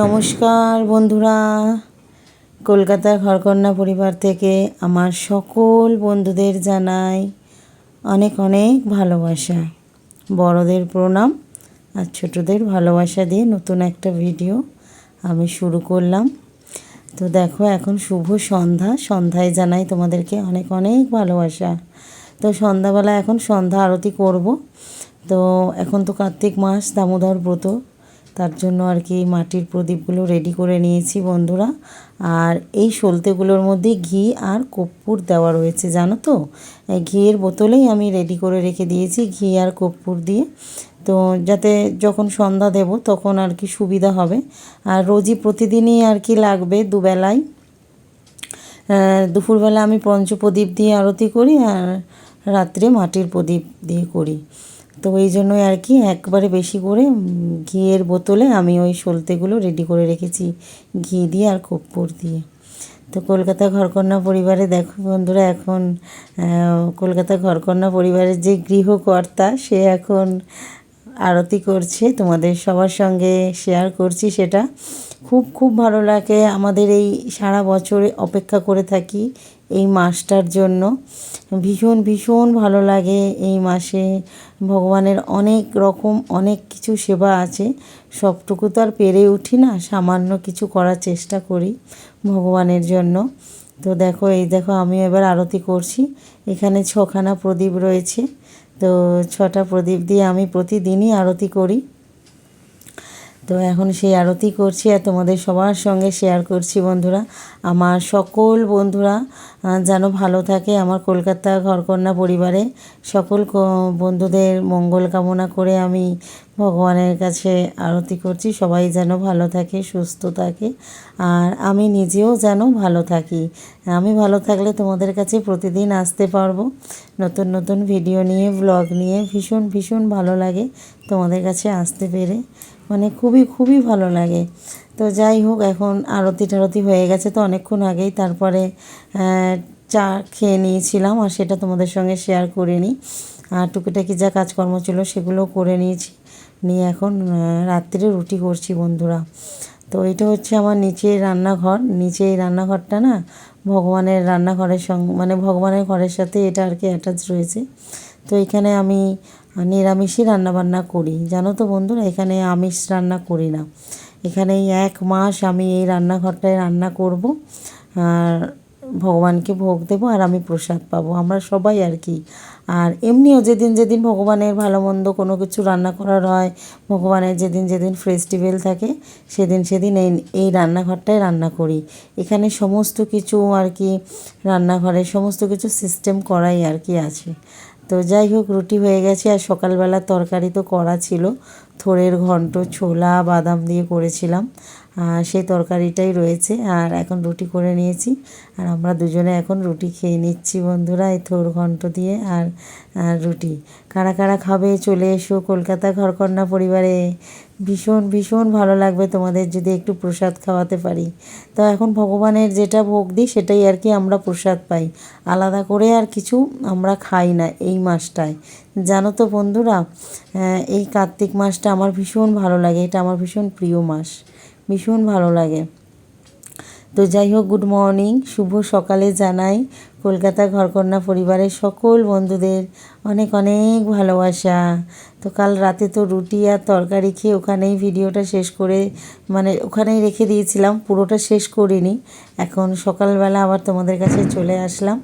নমস্কার বন্ধুরা। কলকাতা ঘরকন্যা পরিবার থেকে আমার সকল বন্ধুদের জানাই অনেক অনেক ভালোবাসা। বড়দের প্রণাম আর ছোটদের ভালোবাসা দিয়ে নতুন একটা ভিডিও আমি শুরু করলাম। তো দেখো, এখন শুভ সন্ধ্যা। সন্ধ্যায় জানাই তোমাদেরকে অনেক অনেক ভালোবাসা। তো সন্ধ্যাবেলা এখন সন্ধ্যা আরতি করব। তো এখন তো কার্তিক মাস, দামোদর ব্রত। তার জন্য আর কি মাটির প্রদীপগুলো রেডি করে নিয়েছি বন্ধুরা। আর এই সলতেগুলোর মধ্যে ঘি আর কর্পূর দেওয়া রয়েছে, জানো তো? ঘিয়ের বোতলেই আমি রেডি করে রেখে দিয়েছি ঘি আর কর্পূর দিয়ে। তো যাতে যখন সন্ধ্যা দেব তখন আর কি সুবিধা হবে। আর রোজই প্রতিদিনই আর কি লাগবে দুবেলায় দুপুরবেলা আমি পঞ্চপ্রদীপ দিয়ে আরতি করি আর রাত্রে মাটির প্রদীপ দিয়ে করি। তো ওই জন্যই আর কি একবারে বেশি করে ঘিয়ের বোতলে আমি ওই সলতেগুলো রেডি করে রেখেছি, ঘি দিয়ে আর কর্পূর দিয়ে। তো কলকাতা ঘরকন্যা পরিবারে দেখো বন্ধুরা এখন কলকাতা ঘরকন্যা পরিবারের যে গৃহকর্তা, সে এখন আরতি করছে, তোমাদের সবার সঙ্গে শেয়ার করছি সেটা। খুব খুব ভালো লাগে আমাদের এই সারা বছরে অপেক্ষা করে থাকি এই মাসটার জন্য। ভীষণ ভীষণ ভালো লাগে এই মাসে। ভগবানের অনেক রকম অনেক কিছু সেবা আছে। সবটুকু তো আর পেরে উঠি না, সামান্য কিছু করার চেষ্টা করি ভগবানের জন্য। তো দেখো, এই দেখো আমি এবার আরতি করছি। এখানে ছখানা প্রদীপ রয়েছে। তো ছটা প্রদীপ দিয়ে আমি প্রতিদিনই আরতি করি। তো এখন সেই আরতি করছি আর তোমাদের সবার সঙ্গে শেয়ার করছি বন্ধুরা। আমার সকল বন্ধুরা যেন ভালো থাকে আমার কলকাতা ঘরকন্যা পরিবারে। সকল বন্ধুদের মঙ্গল কামনা করে আমি ভগবানের কাছে আরতি করছি। সবাই যেন ভালো থাকে, সুস্থ থাকে, আর আমি নিজেও যেন ভালো থাকি। আমি ভালো থাকলে তোমাদের কাছে প্রতিদিন আসতে পারব। নতুন নতুন ভিডিও নিয়ে ব্লগ নিয়ে ভীষণ ভীষণ ভালো লাগে তোমাদের কাছে আসতে পেরে। মানে খুবই খুবই ভালো লাগে। তো যাই হোক, এখন আরতি টারতি হয়ে গেছে তো অনেকক্ষণ আগেই। তারপরে চা খেয়ে নিয়েছিলাম আর সেটা তোমাদের সঙ্গে শেয়ার করিনি। আর টুকিটাকি যা কাজকর্ম ছিল সেগুলো করে নিয়েছি। নিয়ে এখন রাত্রে রুটি করছি বন্ধুরা। তো এটা হচ্ছে আমার নিচের রান্নাঘর। নিচে এই রান্নাঘরটা না, ভগবানের রান্নাঘরের সঙ্গে মানে ভগবানের ঘরের সাথে এটা আর কি অ্যাটাচ রয়েছে। তো এখানে আমি নিরামিষই রান্নাবান্না করি। জানো তো বন্ধুরা, এখানে আমিষ রান্না করি না। এখানে এক মাস আমি এই রান্নাঘরটায় রান্না করব। আর ভগবানকে ভোগ দেবো আর আমি প্রসাদ পাবো। আমরা সবাই আর কি। আর এমনিও যেদিন যেদিন ভগবানের ভালো মন্দ কোনো কিছু রান্না করার হয়, ভগবানের যেদিন যেদিন ফেস্টিভ্যাল থাকে, সেদিন সেদিন এই এই রান্নাঘরটায় রান্না করি। এখানে সমস্ত কিছু আর কি রান্নাঘরে সমস্ত কিছু সিস্টেম করাই আর কি আছে। তো যাই হোক, রুটি হয়ে গেছে আর সকালবেলা তরকারি তো করা ছিল। থোড়ের ঘন্ট, ছোলা, বাদাম দিয়ে করেছিলাম। সেই তরকারিটাই রয়েছে। আর এখন রুটি করে নিয়েছি। আর আমরা দুজনে এখন রুটি খেয়ে নিচ্ছি বন্ধুরা এই থোর ঘন্ট দিয়ে আর রুটি। কারা কারা খাবে চলে এসো কলকাতা ঘরকন্যা পরিবারে। ভীষণ ভীষণ ভালো লাগবে তোমাদের যদি একটু প্রসাদ খাওয়াতে পারি। তো এখন ভগবানের যেটা ভোগ দিই সেটাই আর কি আমরা প্রসাদ পাই। আলাদা করে আর কিছু আমরা খাই না এই মাসটায়। জানো তো বন্ধুরা এই কার্তিক মাসটা আমার ভীষণ ভালো লাগে। এটা আমার ভীষণ প্রিয় মাস। ভীষণ ভালো লাগে। তো যাই হোক গুড মর্নিং শুভ সকালে জানাই। কলকাতা ঘরকন্যা পরিবারের সকল বন্ধুদের অনেক অনেক ভালোবাসা। তো কাল রাতে তো রুটি আর তরকারি খেয়ে ওখানেই ভিডিওটা শেষ করে মানে ওখানেই রেখে দিয়েছিলাম, পুরোটা শেষ করিনি। এখন সকালবেলা আবার তোমাদের কাছে চলে আসলাম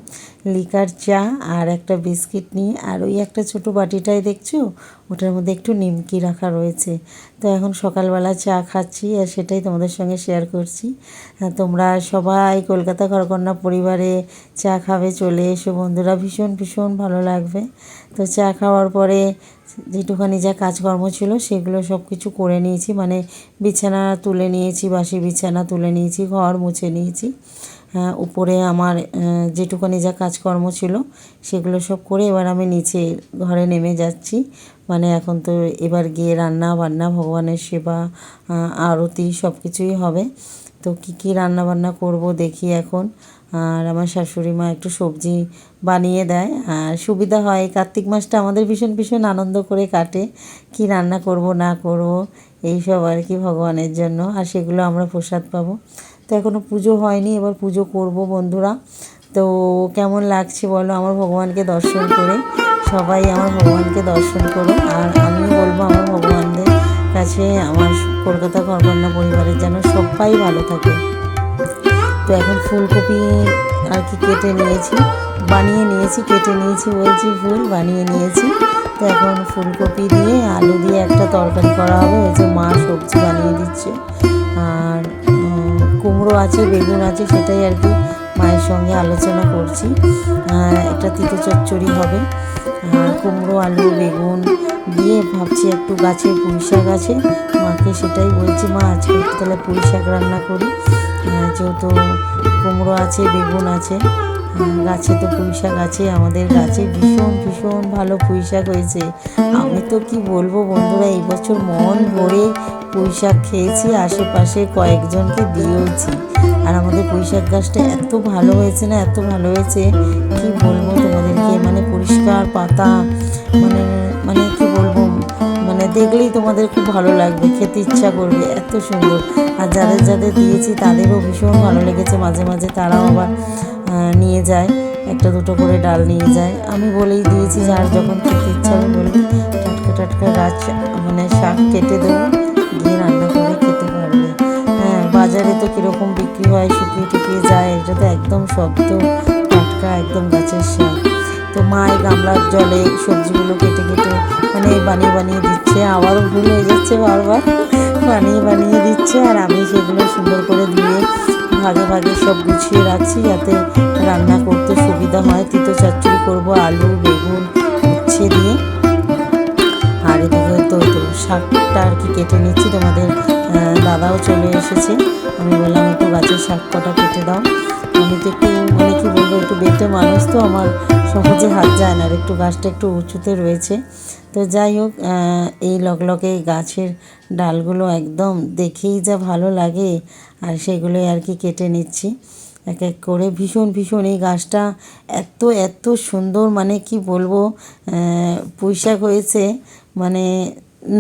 লিকার চা আর একটা বিস্কিট নিয়ে। আর ওই একটা ছোট বাটিটাই দেখছ? ওটার মধ্যে একটু নিমকি রাখা রয়েছে। তো এখন সকালবেলা চা খাচ্ছি আর সেটাই তোমাদের সঙ্গে শেয়ার করছি। তোমরা সবাই কলকাতা ঘরকন্যা পরিবারে চা খাবে চলে এসো বন্ধুরা। ভীষণ ভীষণ ভালো লাগবে। তো চা খাওয়ার পরে যেটুখানি যা কাজকর্ম ছিল সেগুলো সব কিছু করে নিয়েছি। মানে বিছানা তুলে নিয়েছি, বাসি বিছানা তুলে নিয়েছি, ঘর মুছে নিয়েছি। উপরে আমার যেটুখানি যা কাজকর্ম ছিল সেগুলো সব করে এবার আমি নিচে ঘরে নেমে যাচ্ছি। মানে এখন তো এবার গিয়ে রান্না বান্না, ভগবানের সেবা আরতি সব কিছুই হবে। তো কী কী রান্না বান্না করব দেখি এখন। আর আমার শাশুড়ি মা একটু সবজি বানিয়ে দেয়। আর সুবিধা হয়, কার্তিক মাসটা আমাদের ভীষণ ভীষণ আনন্দ করে কাটে। কি রান্না করব, না করব, এইসব আর কি ভগবানের জন্য। আর সেগুলো আমরা প্রসাদ পাবো। তো এখনও পুজো হয়নি, এবার পুজো করব বন্ধুরা। তো কেমন লাগছে বলো আমার ভগবানকে দর্শন করে? সবাই আমার ভগবানকে দর্শন করো আর আমিও বলব আমার ভগবানদের কাছে, আমার কলকাতা করকন্যা পরিবারের যেন সবাই ভালো থাকে। তো এখন ফুলকপি আর কি কেটে নিয়েছি, বানিয়ে নিয়েছি, কেটে নিয়েছি বলছি ফুল, বানিয়ে নিয়েছি। তো এখন ফুলকপি দিয়ে, আলু দিয়ে একটা তরকারি করা হবে ওই যে মা সবজি বানিয়ে দিচ্ছে। আর কুমড়ো আছে, বেগুন আছে, সেটাই আর কি মায়ের সঙ্গে আলোচনা করছি। একটা তিতো চচ্চড়ি হবে। কুমড়ো, আলু, বেগুন দিয়ে ভাবছি একটু গাছে পুঁই শাক আছে। মাকে সেটাই বলছি, মা, আজকে তাহলে পুঁই শাক রান্না করি। যেহেতু কুমড়ো আছে, বেগুন আছে গাছে তো পুঁই শাক আছে, আমাদের গাছে ভীষণ ভীষণ ভালো পুঁই শাক হয়েছে। আমি তো কি বলব বন্ধুরা, এই বছর মন ভরে পুঁই শাক খেয়েছি, আশেপাশে কয়েকজনকে দিয়েওছি। আর আমাদের পুঁই শাক গাছটা এত ভালো হয়েছে না, এত ভালো হয়েছে, কি বলব তোমাদেরকে মানে পরিষ্কার পাতা মানে মানে কি বলব মানে দেখলেই তোমাদের খুব ভালো লাগবে, খেতে ইচ্ছা করবে, এত সুন্দর। আর যাদের যাদের দিয়েছি তাদেরও ভীষণ ভালো লেগেছে, মাঝে মাঝে তারাও আবার নিয়ে যায়, একটা দুটো করে ডাল নিয়ে যায়। আমি বলেই দিয়েছি, যার যখন খেতে ইচ্ছা হবে বলবে, টাটকা টাটকা গাছ মানে শাক কেটে দেবো, গিয়ে রান্না করে খেতে পারবে। হ্যাঁ বাজারে তো কীরকম বিক্রি হয়, শুকিয়ে টুকিয়ে যায়, এটা তো একদম শক্ত টাটকা, একদম গাছের শাক। তো মায়ের গামলার জলে সবজিগুলো কেটে কেটে মানে বানিয়ে বানিয়ে দিচ্ছে আবারও ভুল হয়ে যাচ্ছে বারবার, বানিয়ে বানিয়ে দিচ্ছে, আর আমি সেগুলো সুন্দর করে দিয়ে ভাগে ভাগে সব গুছিয়ে রাখছি যাতে রান্না করতে সুবিধা হয়। তিতো চচ্চড়ি করব, আলু, বেগুন, উচ্ছে দিয়ে। আর এদিকে তো শাকটা আর কি কেটে নিচ্ছি। তোমাদের দাদাও চলে এসেছে। আমি বললাম, একটু গাছের শাক কটা কেটে দাও। আমি তো একটু মানে কি বলব, একটু বেটে মানুষ তো, আমার সহজে হাত যায় না। আর একটু গাছটা একটু উঁচুতে রয়েছে। তো যাই হোক এই লকলকে গাছের ডালগুলো একদম দেখেই যা ভালো লাগে। আর সেগুলোই আর কি কেটে নিচ্ছি। এক এক করে ভীষণ ভীষণ এই গাছটা এত এত সুন্দর মানে কি বলব পুঁইশাক হয়েছে। মানে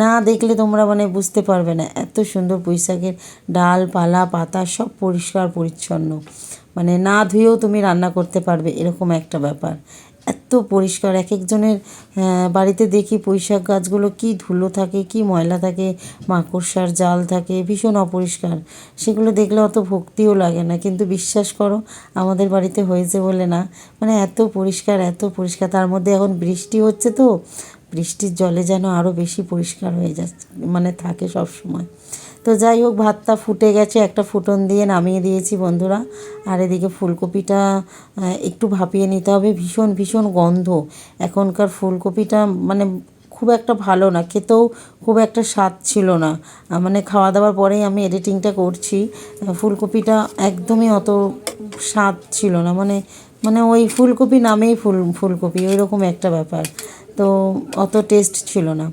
না দেখলে তোমরা মানে বুঝতে পারবে না, এত সুন্দর পুঁইশাকের ডাল, পালা, পাতা সব পরিষ্কার, পরিচ্ছন্ন। মানে না ধুয়েও তুমি রান্না করতে পারবে, এরকম একটা ব্যাপার। এত পরিষ্কার, এক একজনের বাড়িতে দেখি পুঁইশাক গাছগুলো কি ধুলো থাকে, কি ময়লা থাকে, মাকড়সার জাল থাকে, ভীষণ অপরিষ্কার। সেগুলো দেখলে অত ভক্তিও লাগে না। কিন্তু বিশ্বাস করো, আমাদের বাড়িতে হয়েছে বলে না। মানে এত পরিষ্কার এত পরিষ্কার। তার মধ্যে এখন বৃষ্টি হচ্ছে তো, বৃষ্টির জলে যেন আরও বেশি পরিষ্কার হয়ে যাচ্ছে মানে থাকে সব সময় তো যাই হোক, ভাতটা ফুটে গেছে, একটা ফুটন দিয়ে নামিয়ে দিয়েছি বন্ধুরা। আর এদিকে ফুলকপিটা একটু ভাপিয়ে নিতে হবে। ভীষণ ভীষণ গন্ধ। এখনকার ফুলকপিটা মানে খুব একটা ভালো না, খেতেও খুব একটা স্বাদ ছিল না। মানে খাওয়া দাওয়ার পরেই আমি এডিটিংটা করছি। ফুলকপিটা একদমই অত স্বাদ ছিল না। মানে মানে ওই ফুলকপি নামেই ফুল, ফুলকপি ওই রকম একটা ব্যাপার। তো অত টেস্ট ছিল না।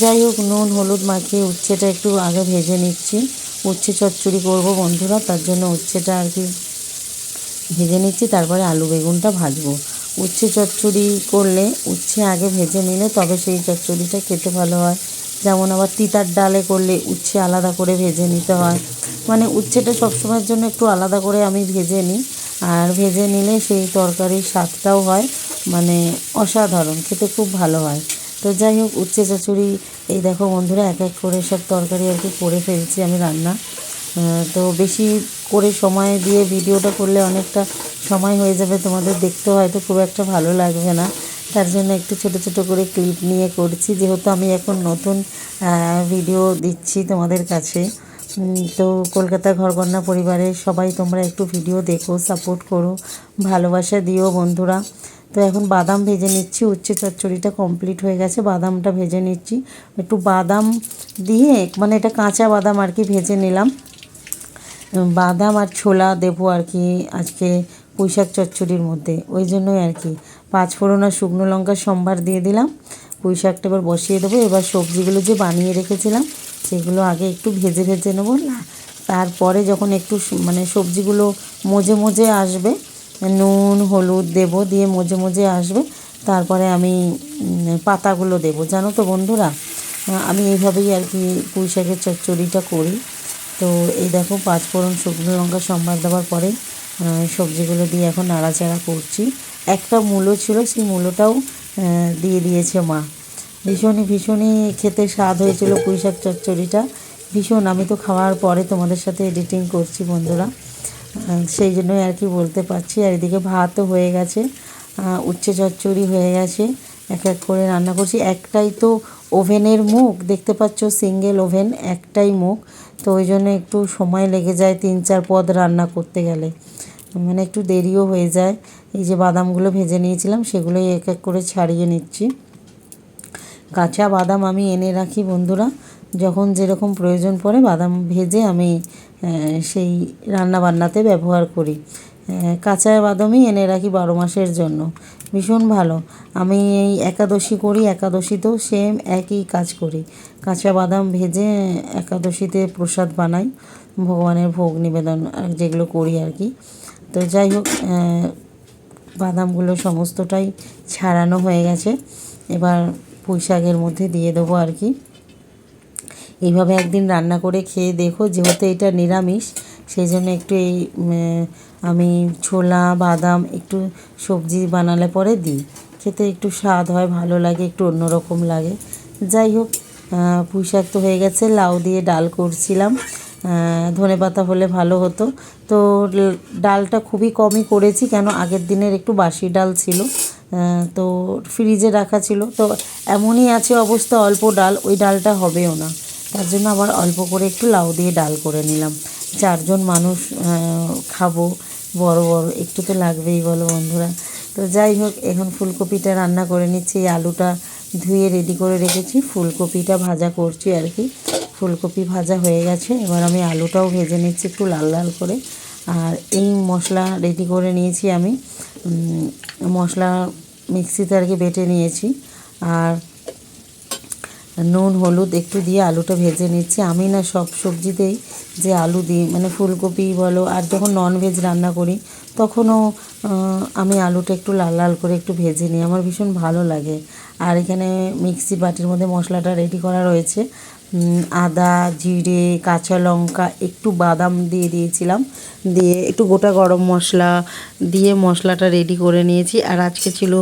যাই হোক, নুন, হলুদ মাখিয়ে উচ্ছেটা একটু আগে ভেজে নিচ্ছি। উচ্ছে চচ্চড়ি করব বন্ধুরা, তার জন্য উচ্ছেটা আর কি ভেজে নিচ্ছি। তারপরে আলু বেগুনটা ভাজবো। উচ্ছে চচ্চড়ি করলে উচ্ছে আগে ভেজে নিলে তবে সেই চচ্চড়িটা খেতে ভালো হয়। যেমন আবার তিতার ডালে করলে উচ্ছে আলাদা করে ভেজে নিতে হয়। মানে উচ্ছেটা সবসময়ের জন্য একটু আলাদা করে আমি ভেজে নিই। আর ভেজে নিলে সেই তরকারির স্বাদটাও হয়। মানে অসাধারণ, খেতে খুব ভালো হয়। তো যাই হোক, উচ্ছে চচ্চড়ি, এই দেখো বন্ধুরা, এক এক করে সব তরকারি আর কি করে ফেলছি আমি রান্না। তো বেশি করে সময় দিয়ে ভিডিওটা করলে অনেকটা সময় হয়ে যাবে তোমাদের দেখতে, হয়তো খুব একটা ভালো লাগবে না। তার জন্য একটু ছোট ছোট করে ক্লিপ নিয়ে করছি, যেহেতু আমি এখন নতুন ভিডিও দিচ্ছি তোমাদের কাছে। তো কলকাতা ঘরকন্যা পরিবারের সবাই তোমরা একটু ভিডিও দেখো, সাপোর্ট করো, ভালোবাসা দিও বন্ধুরা। তো এখন বাদাম ভেজে নিচ্ছি, উচ্ছে চচ্চড়িটা কমপ্লিট হয়ে গেছে, বাদামটা ভেজে নিচ্ছি। একটু বাদাম দিয়ে মানে এটা কাঁচা বাদাম আর কি ভেজে নিলাম। বাদাম আর ছোলা দেবো আর কি আজকে পুঁইশাক চচ্চড়ির মধ্যে, ওই জন্যই আর কি। পাঁচ ফোড়ন আর শুকনো লঙ্কা, সম্বার দিয়ে দিলাম। পুঁই শাকটা এবার বসিয়ে দেবো। এবার সবজিগুলো যে বানিয়ে রেখেছিলাম, সেগুলো আগে একটু ভেজে ভেজে নেব, না? তারপরে যখন একটু মানে সবজিগুলো মজে মজে আসবে নুন, হলুদ দেব, দিয়ে মজে মজে আসবে। তারপরে আমি পাতাগুলো দেবো। জানো তো বন্ধুরা আমি এইভাবেই আর কি পুঁই শাকের চচ্চড়িটা করি। তো এই দেখো, পাঁচ ফোড়ন শুকনো লঙ্কা সম্বার দেওয়ার পরে সবজিগুলো দিয়ে এখন নাড়াচাড়া করছি। একটা মূলো ছিল, সেই মূলোটাও দিয়ে দিয়েছে মা। ভীষণই ভীষণই খেতে স্বাদ হয়েছিল পুঁই শাক চচ্চড়িটা। ভীষণ, আমি তো খাওয়ার পরে তোমাদের সাথে এডিটিং করছি বন্ধুরা। সেই জন্যই আর কি বলতে পারছি। আর এদিকে ভাতও হয়ে গেছে উচ্ছে চচ্চড়ি হয়ে গেছে। এক এক করে রান্না করছি। একটাই তো ওভেনের মুখ, দেখতে পাচ্ছ সিঙ্গেল ওভেন, একটাই মুখ। তো ওই জন্য একটু সময় লেগে যায় তিন চার পদ রান্না করতে গেলে। মানে একটু দেরিও হয়ে যায়। এই যে বাদামগুলো ভেজে নিয়েছিলাম, সেগুলোই এক এক করে ছাড়িয়ে নিচ্ছি। কাঁচা বাদাম আমি এনে রাখি বন্ধুরা। যখন যেরকম প্রয়োজন পড়ে বাদাম ভেজে আমি সেই রান্না বান্নাতে ব্যবহার করি। কাঁচা বাদামই এনে রাখি বারো মাসের জন্য। ভীষণ ভালো। আমি এই একাদশী করি, একাদশীতেও সেম একই কাজ করি। কাঁচা বাদাম ভেজে একাদশীতে প্রসাদ বানাই, ভগবানের ভোগ নিবেদন আর যেগুলো করি আর কি। তো যাই হোক বাদামগুলো সমস্তটাই ছাড়ানো হয়ে গেছে। এবার পুঁই শাকের মধ্যে দিয়ে দেবো আর কি। এইভাবে একদিন রান্না করে খেয়ে দেখো, যেহেতু এটা নিরামিষ সেই জন্য একটু এই আমি ছোলা, বাদাম একটু সবজি বানালে পরে দিই। খেতে একটু স্বাদ হয়, ভালো লাগে, একটু অন্যরকম লাগে। যাই হোক পুঁই শাক তো হয়ে গেছে, লাউ দিয়ে ডাল করছিলাম। ধনে পাতা হলে ভালো হতো। তো ডালটা খুবই কমই করেছি, কেন আগের দিনের একটু বাসি ডাল ছিল। তো ফ্রিজে রাখা ছিল। তো এমনই আছে অবস্থা, অল্প ডাল, ওই ডালটা হবেও না। তার জন্য আবার অল্প করে একটু লাউ দিয়ে ডাল করে নিলাম। চারজন মানুষ খাব। বড় বড়, একটু তো লাগবেই বলো বন্ধুরা। তো যাই হোক, এখন ফুলকপিটা রান্না করে নিচ্ছি। আলুটা ধুয়ে রেডি করে রেখেছি। ফুলকপিটা ভাজা করছি আর কি। ফুলকপি ভাজা হয়ে গেছে। এবার আমি আলুটাও ভেজে নিচ্ছি একটু লাল লাল করে। আর এই মশলা রেডি করে নিয়েছি আমি। মশলা মিক্সিতে আর কি বেটে নিয়েছি। আর নুন, হলুদ একটু দিয়ে আলুটা ভেজে নিচ্ছি। আমি না সব সবজিতেই যে আলু দিই মানে ফুলকপি বলো আর যখন ননভেজ রান্না করি, তখনও আমি আলুটা একটু লাল লাল করে একটু ভেজে নিই। আমার ভীষণ ভালো লাগে। আর এখানে মিক্সি বাটির মধ্যে মশলাটা রেডি করা রয়েছে। আদা, জিরে, কাঁচা লঙ্কা, একটু বাদাম দিয়ে দিয়েছিলাম। দিয়ে একটু গোটা গরম মশলা দিয়ে মশলাটা রেডি করে নিয়েছি। আর আজকে ছিল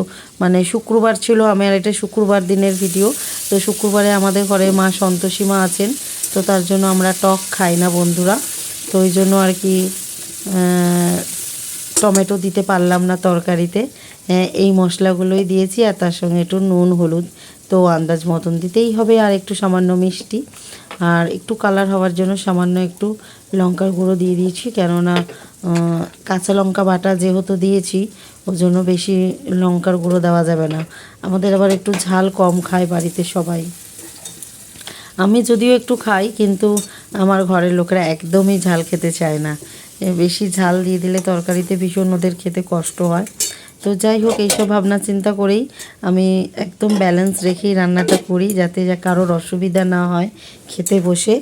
মানে শুক্রবার ছিল আমার এটা শুক্রবার দিনের ভিডিও তো শুক্রবারে আমাদের ঘরে মা সন্তোষী মা আছেন, তো তার জন্য আমরা টক খাই না বন্ধুরা। তো ওই জন্য আর কি টমেটো দিতে পারলাম না তরকারিতে। এই মশলাগুলোই দিয়েছি, আর তার সঙ্গে একটু নুন, হলুদ তো আন্দাজ মতন দিতেই হবে আর একটু সামান্য মিষ্টি। আর একটু কালার হওয়ার জন্য সামান্য একটু লঙ্কার গুঁড়ো দিয়ে দিয়েছি, কেননা কাঁচা লঙ্কা বাটা যেহেতু দিয়েছি ওই জন্য বেশি লঙ্কার গুঁড়ো দেওয়া যাবে না। আমাদের আবার একটু ঝাল কম খায় বাড়িতে সবাই। আমি যদিও একটু খাই, কিন্তু আমার ঘরের লোকেরা একদমই ঝাল খেতে চায় না। বেশি ঝাল দিয়ে দিলে তরকারিতে ভীষণ ওদের খেতে কষ্ট হয়। তো যাই হোক, এইসব ভাবনা চিন্তা করেই আমি একদম ব্যালেন্স রেখেই রান্নাটা করি যাতে যা কারোর অসুবিধা না হয় খেতে বসে।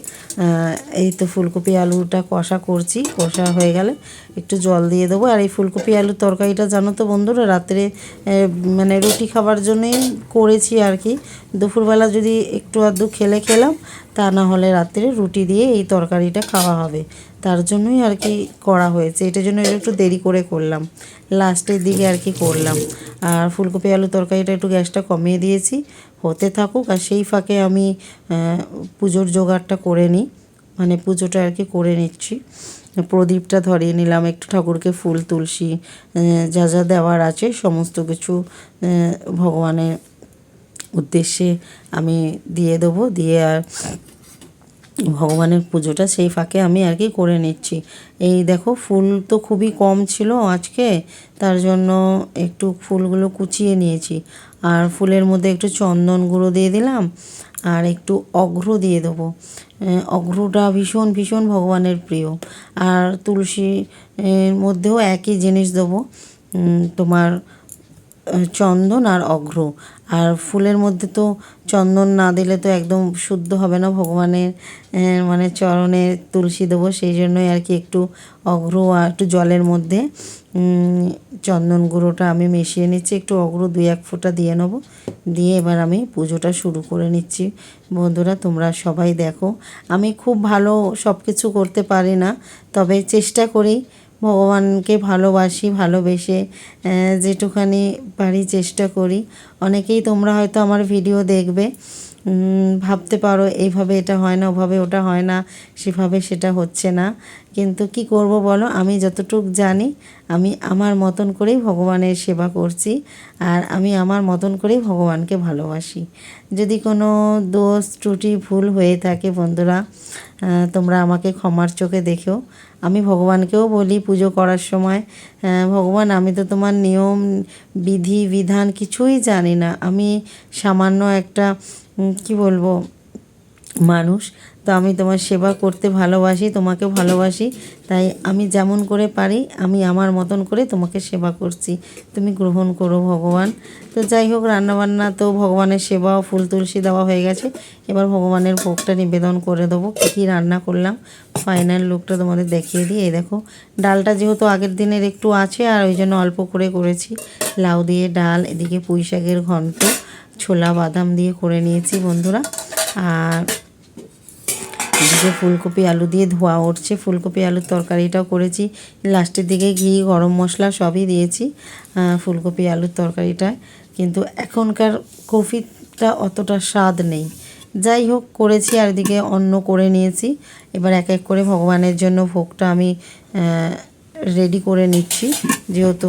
এই তো ফুলকপি আলুটা কষা করছি, কষা হয়ে গেলে একটু জল দিয়ে দেবো। আর এই ফুলকপি আলুর তরকারিটা জানো তো বন্ধুরা, রাত্রে মানে রুটি খাবার জন্যই করেছি আর কি। দুপুরবেলা যদি একটু আধটু খেলে খেলাম, তা না হলে রাত্রে রুটি দিয়ে এই তরকারিটা খাওয়া হবে। তার জন্যই আর কি করা হয়েছে। এটার জন্য একটু দেরি করে করলাম। লাস্টের দিকে আর কি করলাম। আর ফুলকপি আলু তরকারিটা একটু গ্যাসটা কমিয়ে দিয়েছি। হতে থাকুক, আর সেই ফাঁকে আমি পুজোর জোগাড়টা করে নিই। মানে পুজোটা আর কি করে নিচ্ছি। প্রদীপটা ধরিয়ে নিলাম, একটু ঠাকুরকে ফুল, তুলসী যা যা দেওয়ার আছে, সমস্ত কিছু ভগবানের উদ্দেশ্যে আমি দিয়ে দেবো। দিয়ে আর ভগবানের পুজোটা সেই ফাঁকে আমি আর কি করে নিচ্ছি। এই দেখো, ফুল তো খুবই কম ছিল আজকে, তার জন্য একটু ফুলগুলো কুচিয়ে নিয়েছি। আর ফুলের মধ্যে একটু চন্দন গুঁড়ো দিয়ে দিলাম, আর একটু অঘ্র দিয়ে দেবো। অঘ্রটা ভীষণ ভীষণ ভগবানের প্রিয়। আর তুলসী এর মধ্যেও একই জিনিস দেবো। তোমার চন্দন আর অঘ্র। আর ফুলের মধ্যে তো চন্দন না দিলে তো একদম শুদ্ধ হবে না ভগবানের মানে চরণে তুলসী দেবো। সেই জন্যই আর কি একটু অঘ্র আর একটু জলের মধ্যে চন্দন গুঁড়োটা আমি মিশিয়ে নিচ্ছি। একটু অঘ্র দুই এক ফোঁটা দিয়ে নেব। দিয়ে এবার আমি পুজোটা শুরু করে নিচ্ছি। বন্ধুরা, তোমরা সবাই দেখো। আমি খুব ভালো সব কিছু করতে পারি না, তবে চেষ্টা করি ভগবানকে ভালোবাসি, ভালোবেসে যেটুখানি পারি চেষ্টা করি। অনেকেই তোমরা হয়তো আমার ভিডিও দেখবে ভাবতে পারো এইভাবে এটা হয় না, ওভাবে ওটা হয় না, সেভাবে সেটা হচ্ছে না। কিন্তু কি করব বলো? আমি যতটুক জানি, আমি আমার মতন করেই ভগবানের সেবা করছি আর আমি আমার মতন করেই ভগবানকে ভালোবাসি। যদি কোনো দোষ, ত্রুটি, ভুল হয়ে থাকে বন্ধুরা তোমরা আমাকে ক্ষমার চোখে দেখেও আমি ভগবানকেও বলি পুজো করার সময় ভগবান, আমি তো তোমার নিয়ম, বিধি, বিধান কিছুই জানি না। আমি সামান্য একটা কি বলব, মানুষ। তো আমি তোমার সেবা করতে ভালোবাসি তোমাকে ভালোবাসি। তাই আমি যেমন করে পারি, আমি আমার মতন করে তোমাকে সেবা করছি। তুমি গ্রহণ করো ভগবান। তো যাই হোক, রান্নাবান্না তো ভগবানের সেবা ফুল তুলসী দেওয়া হয়ে গেছে। এবার ভগবানের ভোগটা নিবেদন করে দেবো। কী কী রান্না করলাম? ফাইনাল লুকটা তোমাদের দেখিয়ে দিই। এই দেখো, ডালটা যেহেতু আগের দিনের একটু আছে, আর ওই জন্য অল্প করে করেছি। লাউ দিয়ে ডাল, এদিকে পুঁই শাকের ঘন্ট, ছোলা বাদাম দিয়ে করে নিয়েছি বন্ধুরা। আর এদিকে ফুলকপি আলু দিয়ে ধোয়া উঠছে, ফুলকপি আলুর তরকারিটাও করেছি। লাস্টের দিকে ঘি, গরম মশলা সবই দিয়েছি ফুলকপি আলুর তরকারিটায়। কিন্তু এখনকার কফিটা অতটা স্বাদ নেই। যাই হোক, করেছি, আর এদিকে অন্ন করে নিয়েছি। এবার এক এক করে ভগবানের জন্য ভোগটা আমি রেডি করে নিচ্ছি। যেহেতু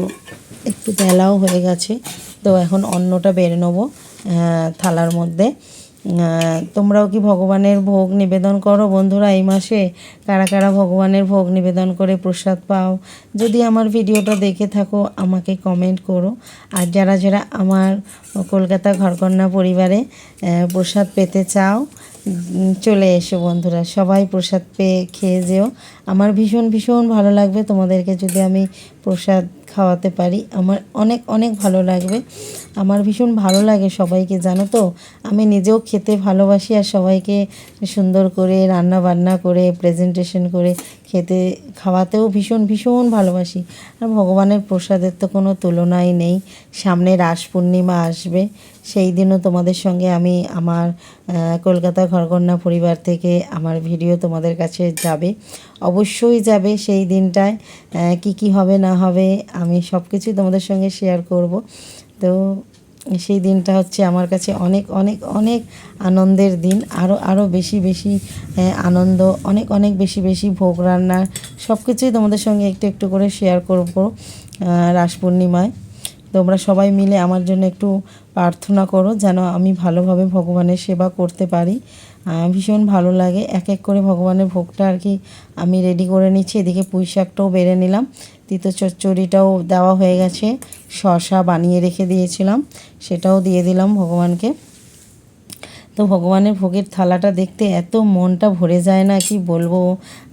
একটু বেলাও হয়ে গেছে, তো এখন অন্নটা বেড়ে নেব থালার মধ্যে। তোমরাও কি ভগবানের ভোগ নিবেদন করো? বন্ধুরা, এই মাসে কারা কারা ভগবানের ভোগ নিবেদন করে প্রসাদ পাও? যদি আমার ভিডিওটা দেখে থাকো, আমাকে কমেন্ট করো। আর যারা যারা আমার কলকাতা ঘরকন্যা পরিবারে প্রসাদ পেতে চাও চলে এসো বন্ধুরা। সবাই প্রসাদ পেয়ে খেয়ে যেও। আমার ভীষণ ভীষণ ভালো লাগবে। তোমাদেরকে যদি আমি প্রসাদ খাওয়াতে পারি, আমার অনেক অনেক ভালো লাগবে। আমার ভীষণ ভালো লাগে সবাইকে, জানো তো? আমি নিজেও খেতে ভালোবাসি আর সবাইকে সুন্দর করে রান্না বান্না করে প্রেজেন্টেশন করে খেতে, খাওয়াতেও ভীষণ ভীষণ ভালোবাসি। আর ভগবানের প্রসাদের তো কোনো তুলনাই নেই। সামনে রাস পূর্ণিমা আসবে, সেই দিনও তোমাদের সঙ্গে আমি আমার কলকাতা ঘরকন্যা পরিবার থেকে আমার ভিডিও তোমাদের কাছে যাবে। অবশ্যই যাবে সেই দিনটায় কি কি হবে না হবে আমি সব কিছুই তোমাদের সঙ্গে শেয়ার করব। তো সেই দিনটা হচ্ছে আমার কাছে অনেক অনেক অনেক আনন্দের দিন। আরও আরও বেশি বেশি আনন্দ, অনেক অনেক বেশি বেশি ভোগ, রান্না সব কিছুই তোমাদের সঙ্গে একটু একটু করে শেয়ার করব রাস পূর্ণিমায়। তোমরা সবাই মিলে আমার জন্য একটু প্রার্থনা করো যেন আমি ভালোভাবে ভগবানের সেবা করতে পারি। ভীষণ ভালো লাগে। এক এক করে ভগবানের ভোগটা আর কি আমি রেডি করে নিচ্ছি। এদিকে পুঁই শাকটাও বেড়ে নিলাম। তিতো চচ্চড়িটাও দেওয়া হয়ে গেছে। শশা বানিয়ে রেখে দিয়েছিলাম, সেটাও দিয়ে দিলাম ভগবানকে। তো ভগবানের ভোগের থালাটা দেখতে এত মনটা ভরে যায় না, কি বলব?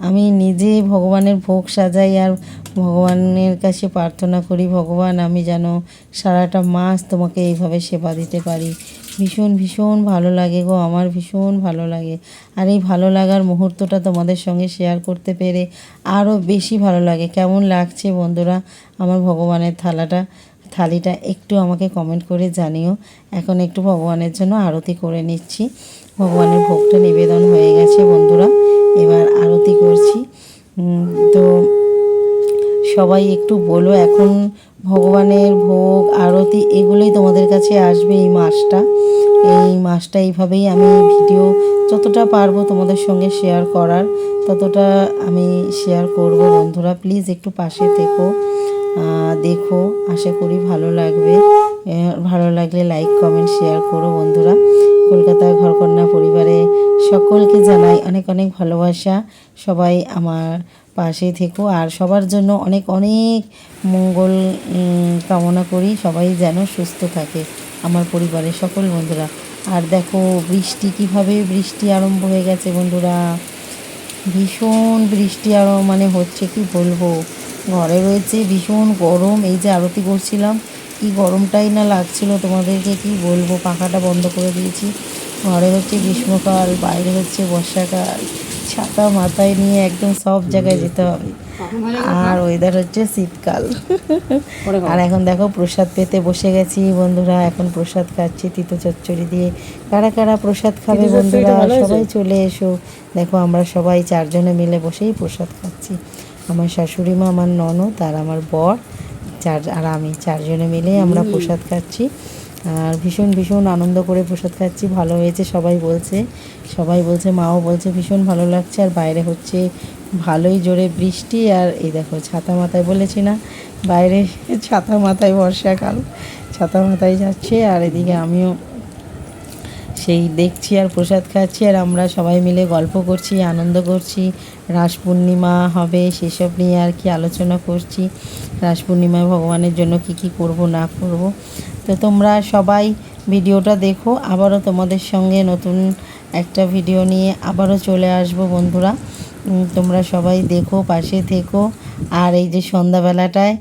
আমি নিজে ভগবানের ভোগ সাজাই আর ভগবানের কাছে প্রার্থনা করি, ভগবান, আমি যেন সারাটা মাস তোমাকে এইভাবে সেবা দিতে পারি। ভীষণ ভীষণ ভালো লাগে গো, আমার ভীষণ ভালো লাগে। আর এই ভালো লাগার মুহূর্তটা তোমাদের সঙ্গে শেয়ার করতে পেরে আরও বেশি ভালো লাগে। কেমন লাগছে বন্ধুরা আমার ভগবানের থালাটা, থালিটা একটু আমাকে কমেন্ট করে জানিও। এখন একটু ভগবানের জন্য আরতি করে নিচ্ছি। ভগবানের ভোগটা নিবেদন হয়ে গেছে বন্ধুরা, এবার আরতি করছি। তো সবাই একটু বলো, এখন ভগবানের ভোগ, আরতি এগুলোই তোমাদের কাছে আসবে এই মাসটা। এই মাসটা এইভাবেই আমি ভিডিও যতটা পারব তোমাদের সঙ্গে শেয়ার করার, ততটা আমি শেয়ার করব। বন্ধুরা প্লিজ একটু পাশে থেকো। দেখো, আশা করি ভালো লাগবে। ভালো লাগলে লাইক কমেন্ট শেয়ার করো বন্ধুরা। কলকাতার ঘরকন্যা পরিবারে সকলকে জানাই অনেক অনেক ভালোবাসা। সবাই আমার পাশে থেকো আর সবার জন্য অনেক অনেক মঙ্গল কামনা করি। সবাই যেন সুস্থ থাকে আমার পরিবারের সকল বন্ধুরা। আর দেখো বৃষ্টি কীভাবে বৃষ্টি আরম্ভ হয়ে গেছে বন্ধুরা। ভীষণ বৃষ্টি আরও মানে হচ্ছে কি বলব? ঘরে রয়েছে ভীষণ গরম, এই যে আরতি করছিলাম। কি গরমটাই না লাগছিল তোমাদেরকে কি বলব? পাখাটা বন্ধ করে দিয়েছি। ঘরে হচ্ছে গ্রীষ্মকাল বাইরে হচ্ছে বর্ষাকাল। ছাতা মাথায় নিয়ে একদম সব জায়গায় যেতে হবে। আর ওয়েদার হচ্ছে শীতকাল। আর এখন দেখো প্রসাদ পেতে বসে গেছি বন্ধুরা। এখন প্রসাদ খাচ্ছি তিতো চচ্চড়ি দিয়ে। কারা কারা প্রসাদ খাবে বন্ধুরা? সবাই চলে এসো। দেখো আমরা সবাই চারজনে মিলে বসেই প্রসাদ খাচ্ছি। আমার শাশুড়ি মা আমার ননদ আর আমার বর। চার আর আমি চারজনে মিলে আমরা প্রসাদ খাচ্ছি। আর ভীষণ ভীষণ আনন্দ করে প্রসাদ খাচ্ছি। ভালো হয়েছে সবাই বলছে। সবাই বলছে মাও বলছে ভীষণ ভালো লাগছে। আর বাইরে হচ্ছে ভালোই জোরে বৃষ্টি। আর এই দেখো ছাতা মাথায় বলেছি না বাইরে ছাতা মাথায় বর্ষাকাল ছাতা মাথায় যাচ্ছে। আর এদিকে আমিও সেই দেখছি আর প্রসাদ খাচ্ছি। আর আমরা সবাই মিলে গল্প করছি আনন্দ করছি। রাস পূর্ণিমা হবে সেসব নিয়ে আর কি আলোচনা করছি। রাস পূর্ণিমায় ভগবানের জন্য কি কি করব, না করব। তো তোমরা সবাই ভিডিওটা দেখো, আবারও তোমাদের সঙ্গে নতুন একটা ভিডিও নিয়ে আবারও চলে আসব বন্ধুরা। তোমরা সবাই দেখো, পাশে থেকো। আর এই যে সন্ধ্যাবেলাটায়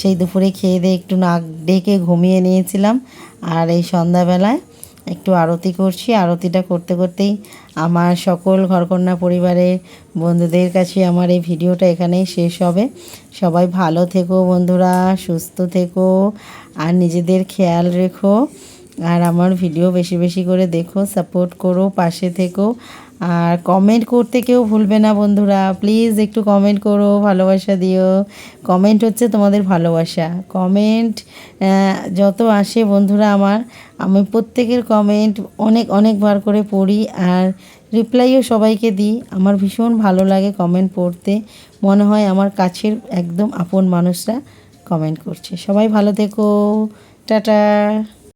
সেই দুপুরে খেয়ে দিয়ে একটু নাক ডেকে ঘুমিয়ে নিয়েছিলাম। আর এই সন্ধ্যাবেলায় একটু আরতি করছি। আরতিটা করতে করতেই আমার সকল ঘরকন্যা পরিবারের বন্ধুদের কাছে আমার এই ভিডিওটা এখানেই শেষ হবে। সবাই ভালো থেকো বন্ধুরা, সুস্থ থেকো আর নিজেদের খেয়াল রেখো। আর আমার ভিডিও বেশি বেশি করে দেখো সাপোর্ট করো, পাশে থেকো। আর কমেন্ট করতে কেউ ভুলবে না বন্ধুরা। প্লিজ একটু কমেন্ট করো, ভালোবাসা দিও। কমেন্ট হচ্ছে তোমাদের ভালোবাসা। কমেন্ট যত আসে বন্ধুরা আমার, আমি প্রত্যেকের কমেন্ট অনেক, অনেকবার করে পড়ি আর রিপ্লাইও সবাইকে দিই। আমার ভীষণ ভালো লাগে কমেন্ট পড়তে। মনে হয় আমার কাছের একদম আপন মানুষরা কমেন্ট করছে। সবাই ভালো থেকো। টাটা।